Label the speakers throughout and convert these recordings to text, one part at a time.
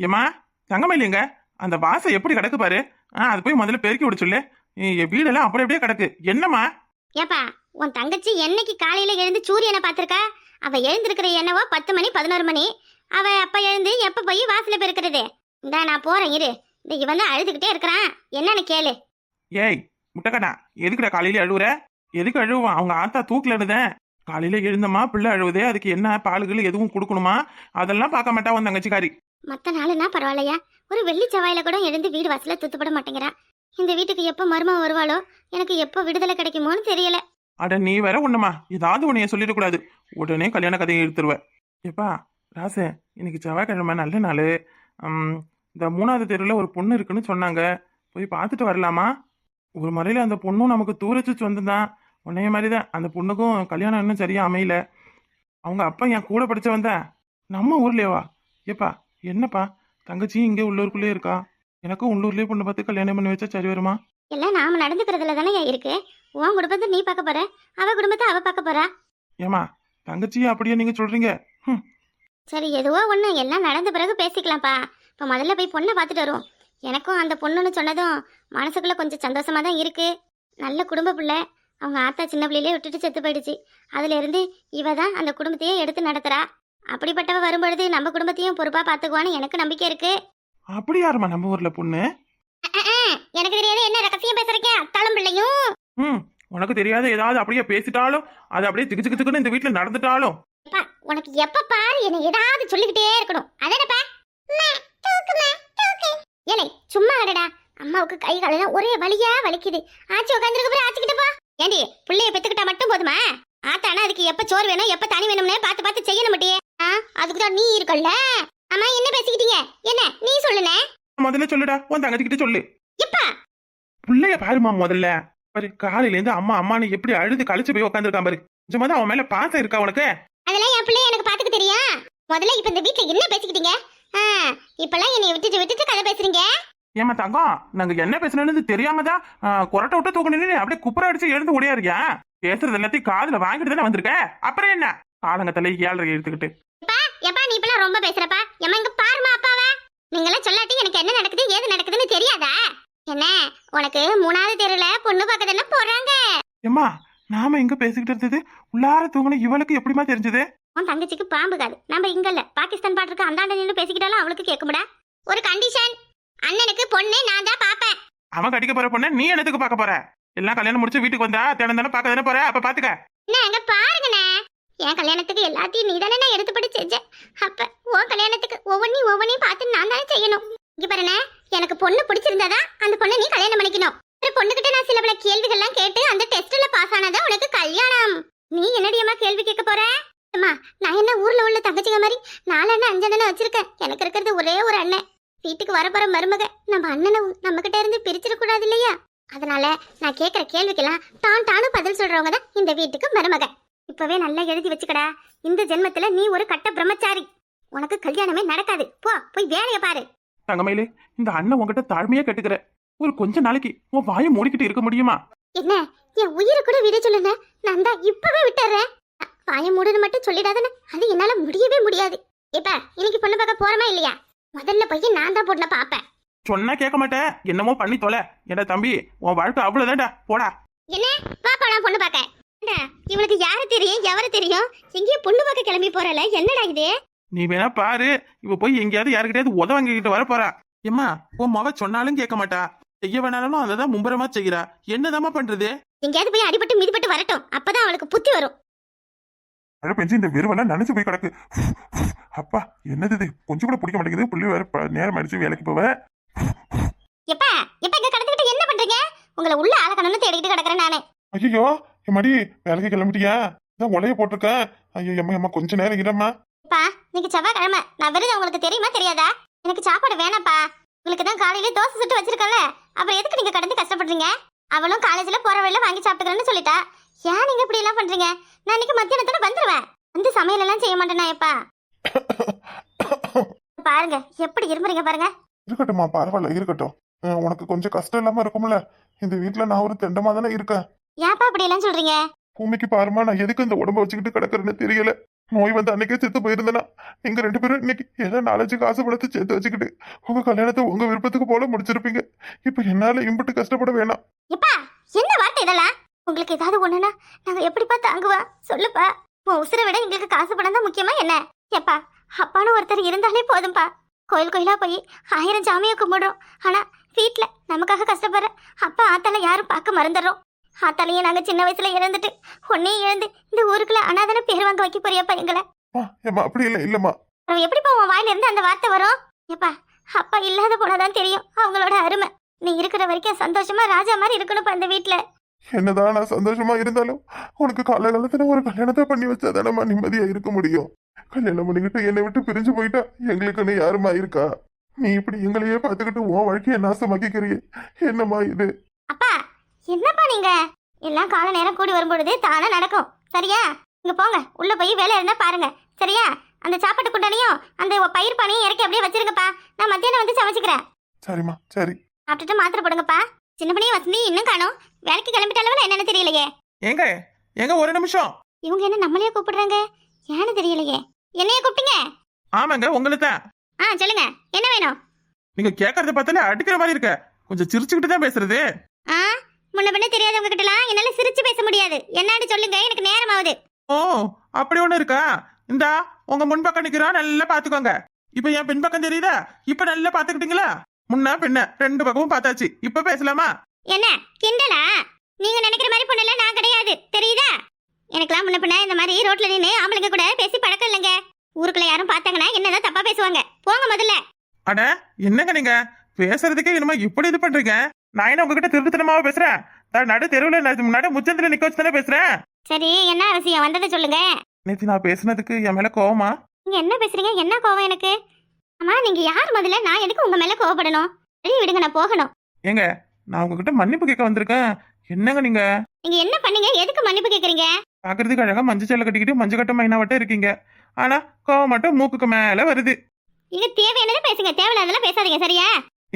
Speaker 1: ஏம்மா தங்கமயிலிங்க அந்த வாசம் எப்படி கிடக்கு பாரு. ஆ அது போய் முதல்ல பெருக்கி விட சொல்லு. என் வீடெல்லாம் அப்படி அப்படியே கிடக்கு. என்னம்மா?
Speaker 2: ஏப்பா உன் தங்கச்சி என்னைக்கு காலையில எழுந்து சூரியனை பார்த்திருக்கா? அவ எழுந்திருக்கிற என்னவோ பத்து மணி பதினோரு மணி. அவ அப்ப எழுந்து எப்ப போய் வாசல பெருக்கிறது? இந்தா நான் போறேன் இரு. இந்த இவன் தான் அழுதுகிட்டே இருக்கிறான். என்னன்னு கேளு.
Speaker 1: ஏய் முட்டைக்கண்ணா எதுக்குடா காலையில அழுவுற? எதுக்கு அழுவான் அவங்க ஆத்தா தூக்கில இருந்தேன் காலையில எழுந்தம்மா பிள்ளை அழுவுதே. அதுக்கு என்ன பாலுகள் எதுவும் கொடுக்கணுமா? அதெல்லாம் பார்க்க மாட்டா உன் தங்கச்சிக்காரி.
Speaker 2: மற்ற நாளுன்னா பரவாயில்லையா? ஒரு வெள்ளி செவ்வாயில கூட எழுந்து வீடு வாசல தூத்துப்பட மாட்டேங்கிறா. இந்த வீட்டுக்கு எப்போ மருமக வருவாளோ? எனக்கு எப்போ விடுதலை கிடைக்குமோன்னு தெரியல.
Speaker 1: அட நீ வேற ஒண்ணுமா? ஏதாவது உன்னைய சொல்லிடக்கூடாது உடனே கல்யாண கதையை எடுத்துருவ. ஏப்பா ராசு இன்னைக்கு செவ்வாய்க்கிழமை நல்ல நாள். இந்த மூணாவது தெருவில் ஒரு பொண்ணு இருக்குன்னு சொன்னாங்க. போய் பார்த்துட்டு வரலாமா? ஒரு முறையில் அந்த பொண்ணும் நமக்கு தூரச்சு சொந்தந்தான். உன்னைய மாதிரி தான் அந்த பொண்ணுக்கும் கல்யாணம் இன்னும் சரியாக அமையல. அவங்க அப்பா என் கூட படிச்சவன் வந்த நம்ம ஊர்லேவா ஏப்பா என்னப்பா? தங்கச்சியும் இங்கே உள்ளூருக்குள்ளேயே இருக்கா? எனக்கும் உள்ளூர்லேயே பொண்ணு பார்த்து கல்யாணம் பண்ணி வச்சா சரி வருமா?
Speaker 2: எல்லாம் நாம நடந்துக்கிறதுல தானே இருக்கு. உன் குடும்பத்தை நீ பார்க்க போற. அவ குடும்பத்தை அவ பார்க்க போறா.
Speaker 1: ஏமா தங்கச்சியை அப்படியே நீங்கள் சொல்கிறீங்க
Speaker 2: சரி எதுவோ ஒன்று எல்லாம் நடந்த பிறகு பேசிக்கலாம்ப்பா. இப்போ முதல்ல போய் பொண்ணை பார்த்துட்டு வருவோம். எனக்கும் அந்த பொண்ணுன்னு சொன்னதும் மனசுக்குள்ள கொஞ்சம் சந்தோஷமா தான் இருக்கு. நல்ல குடும்ப பிள்ளை. அவங்க ஆத்தா சின்ன பிள்ளையிலே விட்டுட்டு செத்து போயிடுச்சு. அதுல இருந்து இவ தான் அந்த குடும்பத்தையே எடுத்து நடத்துறா. அப்படிப்பட்டவ வரும்பொழுது நம்ம குடும்பத்தையும் பொறுப்பா பார்த்துக்குவான்னு எனக்கு நம்பிக்கை இருக்கு.
Speaker 1: அப்படி யாருமா நம்ம ஊரில் பொண்ணு?
Speaker 2: எனக்கு தெரியாது. என்ன ரகசியம் பேசுறீங்க? அத்தாளும் பிள்ளையும்.
Speaker 1: ம் உனக்கு தெரியாத ஏதாவது அப்படியே பேசிட்டாலும் அது அப்படியே திக்கு திக்கு திக்குன்னு இந்த வீட்டில் நடந்துட்டாலும்.
Speaker 2: உனக்கு எப்ப பாரு? என்ன ஏதாவது சொல்லிக்கிட்டே இருக்கணும். அதானப்பா? ஏலே சும்மா அடடா அம்மாவுக்கு கை காலெல்லாம் ஒரே வலியா வலிக்குது. ஆச்சி உட்காந்துருக்க போய் ஆச்சிக்கிட்ட போ. ஏண்டி பிள்ளைய பெத்துக்கிட்டா மட்டும் போதுமா? ஆத்தானா அதுக்கு எப்ப சோறு வேணும் எப்ப தனி வேணும்னு பார்த்து பார்த்து செய்யணும் மாட்டியே அதுக்கு தான் நீ இருக்கல்ல? அம்மா என்ன பேசிக்கிட்டீங்க? என்ன நீ சொல்லுனே.
Speaker 1: முதல்ல சொல்லுடா உன் தங்கச்சிக்கிட்ட சொல்லு.
Speaker 2: எப்பா?
Speaker 1: பிள்ளைய பாருமா முதல்ல. பாரு காலையில இருந்து அம்மா அம்மான்னு எப்படி அழுது கழிச்சு போய் உட்காந்துருக்கான் பாரு. கொஞ்சமாதான் அவன் மேல பாசம் இருக்கா உனக்கு?
Speaker 2: அதெல்லாம் என் பிள்ளைய எனக்கு பாத்துக்க தெரியும் முதல்ல இப்ப இந்த வீட்ல என்ன பேசிக்கிட்டீங்க? இப்பெல்லாம் என்னை விட்டுட்டு விட்டுட்டு கதை பேசுறீங்க?
Speaker 1: ஏமா தங்கம் நாங்க என்ன பேசணும்னு தெரியாம தான் கொரட்டை விட்டு தூக்கணும்னு அப்படியே குப்புற அடிச்சு எழுந்து ஓடியா இருக்கியா? பேசுறது எல்லாத்தையும் காதுல வாங்கிட்டு தானே வந்திருக்க? அப்புறம் என்ன? காலங்கத்தலை ஏழரை எடுத்துக்கிட்டு
Speaker 2: எப்பா நீ இப்பெல்லாம் ரொம்ப பேசுறப்பா. எம்மா இங்க பாருமா அப்பாவ. நீங்களாம் சொல்லாட்டி எனக்கு என்ன நடக்குது ஏது நடக்குதுன்னு தெரியாதா? என்ன உனக்கு மூணாவது தெருல பொண்ணு பார்க்க தானே போறாங்க?
Speaker 1: ஏம்மா நாம எங்க பேசிக்கிட்டு இருந்தது உள்ளார தூங்கணும் இவளுக்கு எப்படிமா தெரிஞ்சது?
Speaker 2: உன் தங்கச்சிக்கு பாம்பு காது. நம்ம இங்க இல்ல பாகிஸ்தான் பாட்டு இருக்கு அந்தாண்ட நின்று பேசிக்கிட்டாலும் அவளுக்கு கேட்கும்டா. ஒரு கண்டிஷன் அண்ணனுக்கு பொண்ணு நான் தான் பாப்பேன்
Speaker 1: அவன் கடிக்க போற பொண்ணு நீ என்னத்துக்கு பார்க்க போற? எல்லாம் கல்யாணம் முடிச்சு வீட்டுக்கு வந்தா தினம் தானே பார்க்க தானே போற? அப்ப பாத்துக்க
Speaker 2: என்ன அங்க பாருங்கண்ணே. என் கல்யாணத்துக்கு எல்லாத்தையும் நீ தானே எடுத்துப்படி செஞ்ச அப்ப உன் கல்யாணத்துக்கு ஒவ்வொன்றையும் ஒவ்வொன்றையும் பார்த்து நான் தானே செய்யணும். இங்க பாருண்ணே எனக்கு பொண்ணு பிடிச்சிருந்தாதான் அந்த பொண்ணை நீ கல்யாணம் பண்ணிக்கணும். ஒரு பொண்ணுகிட்ட நான் சில பல கேள்விகள்லாம் கேட்டு அந்த டெஸ்ட்ல பாஸ் ஆனாதான் உனக்கு கல்யாணம். நீ என்னடியம்மா கேள்வி கேட்க போற? அம்மா நான் என்ன ஊர்ல உள்ள தங்கச்சிங்க மாதிரி நாலு அண்ணன் அஞ்சு அண்ணனை வச்சிருக்கேன். எனக்கு இருக்கிறது ஒரே ஒரு அண்ணன். வீட்டுக்கு வரப்போற மருமக நம்ம அண்ணனை நம்ம கிட்ட இருந்து பிரிச்சிடக்கூடாது இல்லையா? அதனால நான் கேட்குற கேள்விக்கெல்லாம் தான் தானும் பதில் சொல்றவங்க தான் இந்த வீட்டுக்கு மருமக. இப்பவே நல்லா எழுதி வச்சுக்கடா. இந்த ஜென்மத்துல நீ ஒரு கட்ட பிரம்மச்சாரி. உனக்கு கல்யாணமே நடக்காது. போ போய் வேலைய பாரு.
Speaker 1: தங்கமயிலே இந்த அண்ணன் உன்கிட்ட தாழ்மையா கட்டுக்கிற. ஒரு கொஞ்ச நாளைக்கு உன் வாயை மூடிக்கிட்டு இருக்க முடியுமா?
Speaker 2: என்ன? என் உயிரை கூட விட சொல்லுங்க நான் தான் இப்பவே விட்டுறேன். பாய மூடுன்னு மட்டும் சொல்லிடாதன அது என்னால முடியவே முடியாது. இப்ப இன்னைக்கு பொண்ணு பார்க்க போறமா இல்லையா? முதல்ல போய் நான் தான் பொண்ணை பாப்பேன்
Speaker 1: சொன்னா கேட்க மாட்டேன் என்னமோ பண்ணி தொலை. ஏடா தம்பி உன் வாழ்க்கை அவ்வளவுதான்டா. போடா.
Speaker 2: என்ன? பாப்பா நான் பொண்ணு பார்க்க. இவளுக்கு யாரு தெரியும்? எவரு தெரியும்? எங்கேயும் பொண்ணு பார்க்க கிளம்பி போறல என்னடா இது?
Speaker 1: நீ வேணா பாரு. இவ போய் எங்கேயாவது யாருக்கிட்டயாவது உத வாங்கிக்கிட்டு வர போறா. ஏம்மா உன் மவ சொன்னாலும் கேட்க மாட்டா. செய்ய வேணாலும் அதை தான் மும்பரமா செய்கிறா. என்னதாம்மா பண்றது?
Speaker 2: எங்கேயாவது போய் அடிபட்டு மிதிப்பட்டு வரட்டும். அப்பதான் அவளுக்கு புத்தி வரும்.
Speaker 3: மழை பெஞ்சு இந்த வெறுவெல்லாம் நினைச்சு போய் கிடக்கு. அப்பா என்னது இது? கொஞ்சம் கூட பிடிக்க மாட்டேங்குது. புள்ளி வேற ப- நேரம் அடிச்சு வேலைக்கு போவ.
Speaker 2: எப்ப எப்ப இங்க கடந்துக்கிட்டு என்ன பண்றீங்க? உங்களை உள்ள ஆளக்கணும்னு தேடிக்கிட்டு கிடக்குறேன் நானு.
Speaker 3: ஐயோ எம்மாடி வேலைக்கு கிளம்பிட்டியா? இதான் உலைய போட்டிருக்கேன் ஐயோ எம்மா எம்மா கொஞ்ச நேரம் இடம்மா
Speaker 2: அப்பா இன்னைக்கு செவ்வாய்க்கிழமை. நான் விருது உங்களுக்கு தெரியுமா தெரியாதா? எனக்கு சாப்பாடு வேணாப்பா உங்களுக்கு தான் காலையில தோசை சுட்டு வச்சிருக்கல அப்புறம் எதுக்கு நீங்க கடந்து கஷ்டப்படுறீங்க? அவளும் காலேஜ்ல போற வழியில வாங்கி சாப்பிட்டுக்கிறேன்னு சொல்லிட்டா. ஏன் நீங்க இப்படி எல்லாம் பண்றீங்க? நான் இன்னைக்கு மத்தியானத்தோட வந்துருவேன். வந்து சமையல் எல்லாம் செய்ய மாட்டேனா எப்பா. பாருங்க எப்படி இருமுறீங்க பாருங்க.
Speaker 3: இருக்கட்டும்மா பரவாயில்ல இருக்கட்டும். உனக்கு கொஞ்சம் கஷ்டம் இல்லாம இருக்கும்ல. இந்த வீட்டுல நான் ஒரு தெண்டமா தானே இருக்கேன்.
Speaker 2: ஏன்ப்பா இப்படி எல்லாம் சொல்றீங்க?
Speaker 3: பூமிக்கு பாருமா நான் எதுக்கு இந்த உடம்ப வச்சுக்கிட்டு கிடக்குறேன்னு தெரியல. நோய் வந்து அன்னைக்கே செத்து போயிருந்தேனா. நீங்க ரெண்டு பேரும் இன்னைக்கு ஏதோ நாலஞ்சு காசு படத்தை சேர்த்து வச்சுக்கிட்டு உங்க கல்யாணத்தை உங்க விருப்பத்துக்கு போல முடிச்சிருப்பீங்க. இப்ப என்னால இம்புட்டு கஷ்டப்பட வேணாம்.
Speaker 2: எப்பா என்ன வார்த்தை இதெல்லாம்? உங்களுக்கு ஏதாவது ஒண்ணுனா நாங்க எப்படிப்பா தாங்குவோம்? சொல்லுப்பா. உன் உசுரை விட எங்களுக்கு காசு பணம் தான் முக்கியமா என்ன? எப்பா அப்பான்னு ஒருத்தர் இருந்தாலே போதும்பா. கோயில் கோயிலா போய் ஆயிரம் சாமியை கும்பிடுறோம். ஆனா வீட்ல நமக்காக கஷ்டப்படுற அப்பா ஆத்தால யாரும் பார்க்க மறந்துடுறோம். ஆத்தாலையும் நாங்க சின்ன வயசுல இறந்துட்டு உன்னையும் இழந்து இந்த ஊருக்குள்ள அனாதன பேர் வாங்க வைக்க போறியாப்பா எங்களை
Speaker 3: ஏம்மா அப்படி இல்லை இல்லம்மா.
Speaker 2: எப்படிப்பா உன் வாயில இருந்து அந்த வார்த்தை வரும்? எப்பா அப்பா இல்லாத போனாதான் தெரியும் அவங்களோட அருமை. நீ இருக்கிற வரைக்கும் சந்தோஷமா ராஜா மாதிரி இருக்கணும்ப்பா இந்த வீட்ல.
Speaker 3: என்னதான் நான் சந்தோஷமா இருந்தாலும் உனக்கு காலகாலத்துல ஒரு கல்யாணத்தை பண்ணி வச்சாதானம்மா நிம்மதியா இருக்க முடியும். கல்யாணம் பண்ணிக்கிட்டு என்னை விட்டு பிரிஞ்சு போயிட்டா எங்களுக்குன்னு யாருமா இருக்கா? நீ இப்படி எங்களையே பார்த்துக்கிட்டு உன் வாழ்க்கையை நாசமாக்கிக்கிறியே. என்னம்மா இது?
Speaker 2: என்னப்பா நீங்க? எல்லாம் கால நேரம் கூடி வரும்பொழுது தானே நடக்கும். சரியா? இங்க போங்க. உள்ள போய் வேலை இருந்தா பாருங்க. சரியா? அந்த சாப்பாட்டு குண்டானையும் அந்த பயிர் பானையும் இறக்கி அப்படியே வச்சிருங்கப்பா. நான் மத்தியானம் வந்து சமைச்சுக்கிறேன்.
Speaker 3: சரிம்மா. சரி.
Speaker 2: சாப்பிட்டுட்டு மாத்திரை போடுங்கப்பா. சின்ன பண்ணி வசந்தி இன்னும் காணோம். வேலைக்கு கிளம்பிட்டாலும் என்னன்னு தெரியலையே.
Speaker 1: ஏங்க ஏங்க ஒரு நிமிஷம்.
Speaker 2: இவங்க என்ன நம்மளையே கூப்பிடுறாங்க? ஏன்னு தெரியலையே. என்னைய கூப்பிட்டீங்க?
Speaker 1: ஆமாங்க உங்களுக்கு? தான்
Speaker 2: ஆ சொல்லுங்க. என்ன வேணும்?
Speaker 1: நீங்க கேட்கறத பார்த்தாலே அடிக்கிற மாதிரி இருக்க. கொஞ்சம் சிரிச்சுக்கிட்டு தான் பேசுறது.
Speaker 2: ஆ? முன்ன பின்ன தெரியாதவங்க கிட்டலாம் என்னால சிரிச்சு பேச முடியாது. என்னான்னு சொல்லுங்க எனக்கு நேரம் ஆகுது
Speaker 1: ஓ அப்படி ஒண்ணு இருக்கா? இந்தா உங்க முன்பக்கம் நிக்கிறோம் நல்லா பாத்துக்கோங்க. இப்ப என் பின்பக்கம் தெரியுதா? இப்ப நல்லா பாத்துக்கிட்டீங்களா? முன்ன பின்ன ரெண்டு பக்கமும் பார்த்தாச்சு. இப்ப பேசலாமா?
Speaker 2: என்ன கிண்டலா? நீங்க நினைக்கிற மாதிரி பொண்ணு நான் கிடையாது. தெரியுதா? எனக்கெல்லாம் முன்ன பின்ன இந்த மாதிரி ரோட்ல நின்று ஆம்பளைங்க கூட பேசி பழக்கம் இல்லைங்க. ஊருக்குள்ள யாரும் பார்த்தாங்கன்னா என்னதான் தப்பா பேசுவாங்க. போங்க முதல்ல.
Speaker 1: அட என்னங்க நீங்க? பேசுறதுக்கே என்னமோ இப்படி இது பண்றீங்க. நான் என்ன உங்ககிட்ட திருட்டுத்தனமாவா பேசுறேன்? நடு தெருவுல முன்னாடி முச்சந்தில நிக்க வச்சு தானே பேசுறேன்?
Speaker 2: சரி என்ன அவசியம் வந்ததை சொல்லுங்க.
Speaker 1: நேத்து நான் பேசுனதுக்கு என் மேல கோவமா?
Speaker 2: நீங்க என்ன பேசுறீங்க? என்ன கோவம் எனக்கு? அம்மா நீங்க யார் முதல்ல நான் எதுக்கு உங்க மேல கோவப்படணும்? வெளியே விடுங்க நான் போகணும்.
Speaker 1: ஏங்க நான் உங்ககிட்ட மன்னிப்பு கேட்க வந்திருக்கேன். என்னங்க நீங்க?
Speaker 2: நீங்க என்ன பண்ணீங்க? எதுக்கு மன்னிப்பு கேக்குறீங்க
Speaker 1: பாக்குறதுக்கு அழகா மஞ்சள் சேலை கட்டிக்கிட்டு மஞ்சள் கட்ட மைனாவட்டம் இருக்கீங்க. ஆனா கோவம் மட்டும் மூக்குக்கு மேல வருது.
Speaker 2: நீங்க தேவையானதை பேசுங்க. தேவையில்லாதெல்லாம் பேசாதீங்க சரியா?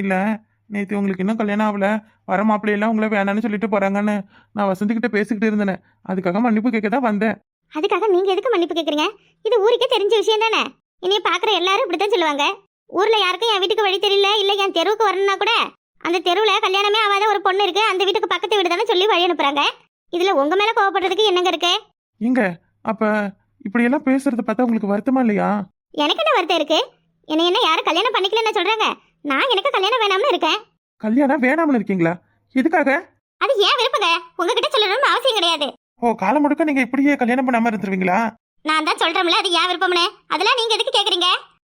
Speaker 1: இல்ல நேத்து உங்களுக்கு இன்னும் கல்யாணம் ஆகல. வர மாப்பிள்ளையெல்லாம் உங்களை வேணாம்னு சொல்லிட்டு போறாங்கன்னு நான் வசந்தி கிட்ட பேசிக்கிட்டு இருந்தேன். அதுக்காக மன்னிப்பு கேட்க தான் வந்தேன்.
Speaker 2: அதுக்காக நீங்க எதுக்கு மன்னிப்பு கேக்குறீங்க? இது ஊருக்கே தெரிஞ்ச விஷயம் தானே? இனிய பாக்குற எல்லாரும் இப்படித்தான் சொல்லுவாங்க. ஊர்ல யாருக்கும் என் வீட்டுக்கு வழி தெரியல இல்ல என் தெருவுக்கு வரணும்னா கூட அந்த தெருவுல கல்யாணமே ஆகாத ஒரு பொண்ணு இருக்கு அந்த வீட்டுக்கு பக்கத்து வீடு தானே சொல்லி வழி அனுப்புறாங்க. இதுல உங்க மேல கோவப்படுறதுக்கு என்னங்க இருக்கு?
Speaker 1: ஏங்க அப்ப இப்படி எல்லாம் பேசுறத பார்த்தா உங்களுக்கு வருத்தமா இல்லையா?
Speaker 2: எனக்கு என்ன வருத்தம் இருக்கு? என்ன என்ன யாரும் கல்யாணம் பண்ணிக்கலன்னு சொல்றாங்க? நான் எனக்கு கல்யாணம் வேணாம்னு இருக்கேன்.
Speaker 1: கல்யாணம் வேணாம்னு இருக்கீங்களா? எதுக்காக?
Speaker 2: அது ஏன் விருப்பங்க? உங்ககிட்ட சொல்லணும்னு அவசியம் கிடையாது.
Speaker 1: ஓ காலம் முழுக்க நீங்க இப்படியே கல்யாணம் பண்ணாம இருந்துருவீங்களா?
Speaker 2: நான் தான் சொல்றேன்ல அது ஏன் விருப்பம்னு? அதெல்லாம் நீங்க எதுக்கு கேக்குறீங்க?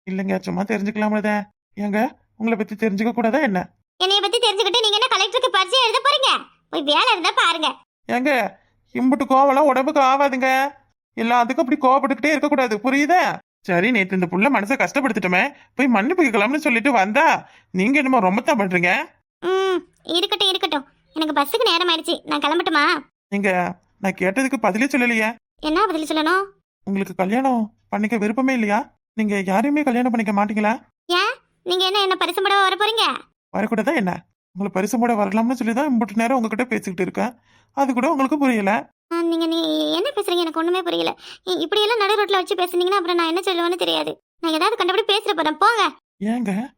Speaker 1: இல்லைங்க சும்மா தெரிஞ்சுக்கலாம்ல ஏங்க உங்களை பத்தி தெரிஞ்சுக்க கூடாதா என்ன?
Speaker 2: என்னைய பத்தி தெரிஞ்சுக்கிட்டு நீங்க என்ன கலெக்டருக்கு பரிச்சை எழுத போறீங்க? போய் வேலை இருந்தா பாருங்க.
Speaker 1: ஏங்க இம்புட்டு கோவம்லாம் உடம்புக்கு ஆகாதுங்க எல்லாத்துக்கும் அப்படி கோவப்பட்டுக்கிட்டே இருக்கக்கூடாது. புரியுதா? சரி நேத்து இந்த புள்ள மனசை கஷ்டப்படுத்திட்டோமே போய் மன்னிப்பு கேட்கலாம்னு சொல்லிட்டு வந்தா நீங்க என்னமோ ரொம்ப தான் பண்றீங்க?
Speaker 2: ம் இருக்கட்டும் இருக்கட்டும். எனக்கு பஸ்ஸுக்கு நேரம் ஆயிடுச்சு. நான் கிளம்பட்டுமா?
Speaker 1: நீங்க நான் கேட்டதுக்கு பதிலே சொல்லலையே.
Speaker 2: என்ன பதில் சொல்லணும்?
Speaker 1: உங்களுக்கு கல்யாணம் பண்ணிக்க விருப்பமே இல்லையா? நீங்க யாரையுமே கல்யாணம் பண்ணிக்க மாட்டீங்களா?
Speaker 2: ஏன்? நீங்க என்ன என்ன பரிசு பட வர போறீங்க?
Speaker 1: வரக்கூடாதா என்ன? உங்களை பரிசு போட வரலாம்னு சொல்லி தான் இம்புட்டு நேரம் உங்ககிட்ட பேசிக்கிட்டு இருக்கேன். அது கூட உங்களுக்கு புரியல.
Speaker 2: ஆ, நீங்க நீ என்ன பேசுறீங்க? எனக்கு ஒண்ணுமே புரியல. இ- இப்படி எல்லாம் நடு ரோட்ல வச்சு பேசுனீங்கன்னா அப்புறம் நான் என்ன சொல்லுவேன்னு தெரியாது. நான் ஏதாவது கண்டபடி பேசுற போறேன். போங்க.
Speaker 1: ஏங்க?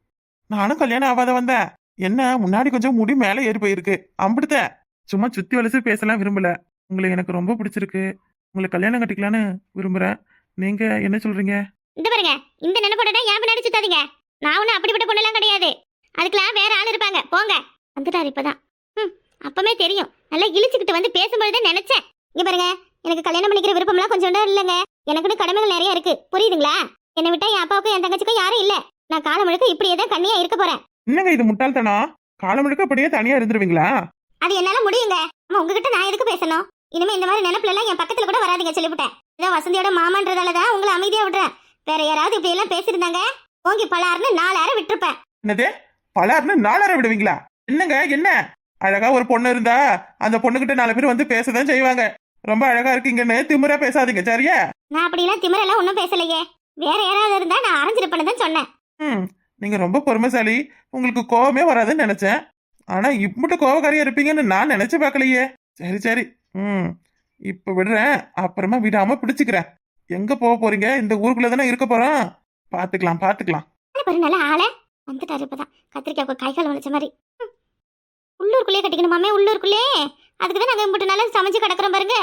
Speaker 1: நானும் கல்யாணம் ஆகாத வந்தேன். என்ன? முன்னாடி கொஞ்சம் முடி மேலே ஏறி போயிருக்கு. அம்பிடுத்தேன் சும்மா சுத்தி வலசு பேசலாம் விரும்பல. உங்களை எனக்கு ரொம்ப பிடிச்சிருக்கு. உங்களை கல்யாணம் கட்டிக்கலான்னு விரும்புறேன். நீங்க என்ன சொல்றீங்க?
Speaker 2: இந்த பாருங்க. இந்த நினைப்போட ஏன் பின்னாடி சுத்தாதீங்க. நான் ஒன்னும் அப்படிப்பட்ட பொண்ணெல்லாம் கிடையாது. அதுக்கெல்லாம் வேற ஆள் இருப்பாங்க. போங்க. வந்துட்டாரு இப்பதான். ம் அப்பமே தெரியும். நல்லா இழிச்சுக்கிட்டு வந்து பேசும்பொழுதே நினைச்சேன். இங்க பாருங்க எனக்கு கல்யாணம் பண்ணிக்கிற விருப்பம்லாம் கொஞ்சம் இல்லைங்க. எனக்குன்னு கடமைகள் நிறைய இருக்கு. புரியுதுங்களா? என்னை விட்டா என் அப்பாவுக்கும் என் தங்கச்சிக்கும் யாரும் இல்ல. நான் காலம் முழுக்க இப்படியே தான் கண்ணியா இருக்க போறேன்.
Speaker 1: என்னங்க இது முட்டாள்தனம்? காலம் முழுக்க அப்படியே தனியா இருந்துருவீங்களா?
Speaker 2: அது என்னால முடியுங்க. அம்மா உங்ககிட்ட நான் எதுக்கு பேசணும்? இனிமே இந்த மாதிரி நினைப்புல எல்லாம் என் பக்கத்துல கூட வராதீங்க சொல்லிவிட்டேன். ஏதோ வசந்தியோட மாமான்றதால தான் உங்களை அமைதியா விடுறேன். வேற யாராவது இப்படி எல்லாம் பேசியிருந்தாங்க ஓங்கி பலாருன்னு நாலாயிரம் விட்டுருப்பேன்.
Speaker 1: என்னது? பலர்னு நாலரை விடுவீங்களா? என்னங்க என்ன? அழகா ஒரு பொண்ணு இருந்தா அந்த பொண்ணுகிட்ட நாலு பேர் வந்து பேசதான் செய்வாங்க. ரொம்ப அழகா இருக்கீங்கன்னு திமிரா பேசாதீங்க சரியா?
Speaker 2: நான் அப்படிலாம் திமிரெல்லாம் ஒன்றும் பேசலையே. வேற யாராவது இருந்தா நான் அரைஞ்சிருப்பேன்னு தான் சொன்னேன்.
Speaker 1: ம் நீங்க ரொம்ப பொறுமைசாலி. உங்களுக்கு கோவமே வராதுன்னு நினைச்சேன். ஆனா இப்பட்டு கோவக்காரியா இருப்பீங்கன்னு நான் நினைச்சு பார்க்கலையே. சரி சரி. ம் இப்ப விடுறேன். அப்புறமா விடாம பிடிச்சுக்கிறேன். எங்க போக போறீங்க? இந்த ஊருக்குள்ள தானே இருக்க போறோம்? பாத்துக்கலாம் பாத்துக்கலாம்.
Speaker 2: பாரு நல்ல ஆளை. வந்துட்டாரு இப்பதான். கத்திரிக்காய்க்கு கைகால் வளைச்ச மாதிரி. உள்ளூருக்குள்ளே கட்டிக்கணுமாமே உள்ளூருக்குள்ளே அதுக்கு தான் நாங்கள் இம்பிட்டு நல்லா சமைச்சு கிடக்குறோம் பாருங்க.